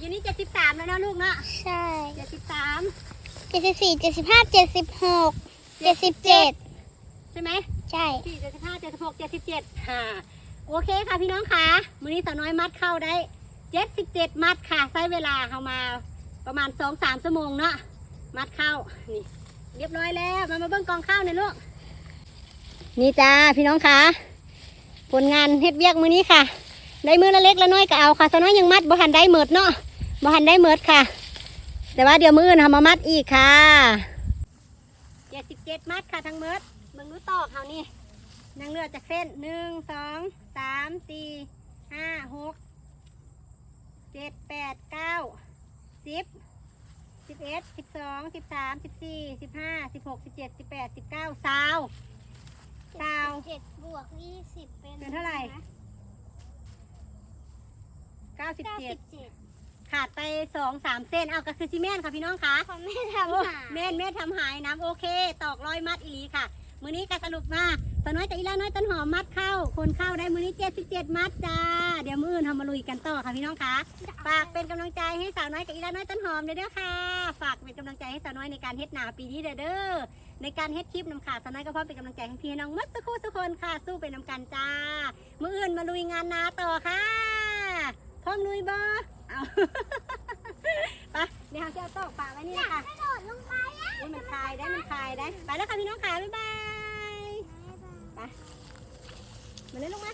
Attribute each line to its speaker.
Speaker 1: อยู่นี่เจ็ดสิบสามแล้วนะลูกเนาะ
Speaker 2: ใช่
Speaker 1: เจ็ดสิบสาม
Speaker 2: เจ็ดสิบสี่เจ็ดสิบห้าเจ็ดสิบหกเจ็ดสิบเจ็ด
Speaker 1: ใช่ไหม
Speaker 2: ใช่
Speaker 1: สี่เจ็ดสิบห้าเจ็ดสิบหกเจ็ดสิบเจ็ดค่ะโอเคค่ะพี่น้องค่ะมื้อนี้สาวน้อยมัดเข้าได้เจ็ดสิบเจ็ดมัดค่ะใช้เวลาเข้ามาประมาณสองสามชั่วโมงเนาะมัดเข้านี่เรียบร้อยแล้วมามาเบิ้งกองข้าวหน่อยลูกนี่จ้าพี่น้องค่ะผลงานเฮ็ดเวียกมื้อนี้ค่ะ ได้มือละเล็กละน้อยก็เอาค่ะสาวน้อยยังมัดบ่หันได้เมิดเนาะ บ่หันได้เมิดค่ะ แต่ว่าเดี๋ยวมืออื่นทำมามัดอีกค่ะเจ็ดสิบเจ็ดมัดค่ะทั้งเมิดมึงรู้ตอกเขานี่นางเลือดจากเส้นหนึ่งสองสามสี่ห้าหกเจ็ดแปดเก้าสิบสิบเอ็ดสิบสองสิบสามสิบสี่สิบห้าสิบหกสิบเจ็ดสิบแปดสิบเก้าสาวสาว
Speaker 2: เจ็ดบวกยี่สิบเป็น
Speaker 1: เป็นเท่าไหร่เก้าสิบ
Speaker 2: เก้า
Speaker 1: เจ็
Speaker 2: สิ
Speaker 1: ด
Speaker 2: บเจ็ด
Speaker 1: ขาดไปสองสามเส้นเอาก็คือซีเมนต์ค่ะพี่น้องคะ
Speaker 2: เขาไม่ทำ
Speaker 1: โอ้
Speaker 2: หา
Speaker 1: เมนเมนทำหายน้ำโอเค ตอกร้อยมัดอีหลีค่ะ มือนี้ก็สรุปว่าตาน้อยกับอีล่าน้อยต้นหอมมัดเข้า คนเข้าได้มือนี้เจ็ดสิบเจ็ดมัดจ้า เดี๋ยวมืออื่นทำมาลุยกันต่อค่ะพี่น้องคะฝากเป็นกำลังใจให้สาวน้อยกับอีล่าน้อยต้นหอมเด้อเด้อค่ะ ฝากเป็นกำลังใจให้สาวน้อยในการเฮ็ดหนาปีนี้เด้อเด้อในการเฮ็ดคลิปนำขาดสาวน้อยก็พร้อมเป็นกำลังใจให้พี่น้องมัดสักครู่สักคนค่ะ สู้ไปนำกันจ้า มืออื่นมาลุยงานนาต่อค่ะพร้อมลุยบ่ ไปเดี๋ยวเราจะเอาตอกปลาไว้นี่นะคะ
Speaker 2: กระโดดลงไปอะ
Speaker 1: อุ๊ยมันคลายได้มันคลายได้ ไปแล้วค่ะพี่น้องค่ะบ๊ายบาย ไปมาเล่นลงมา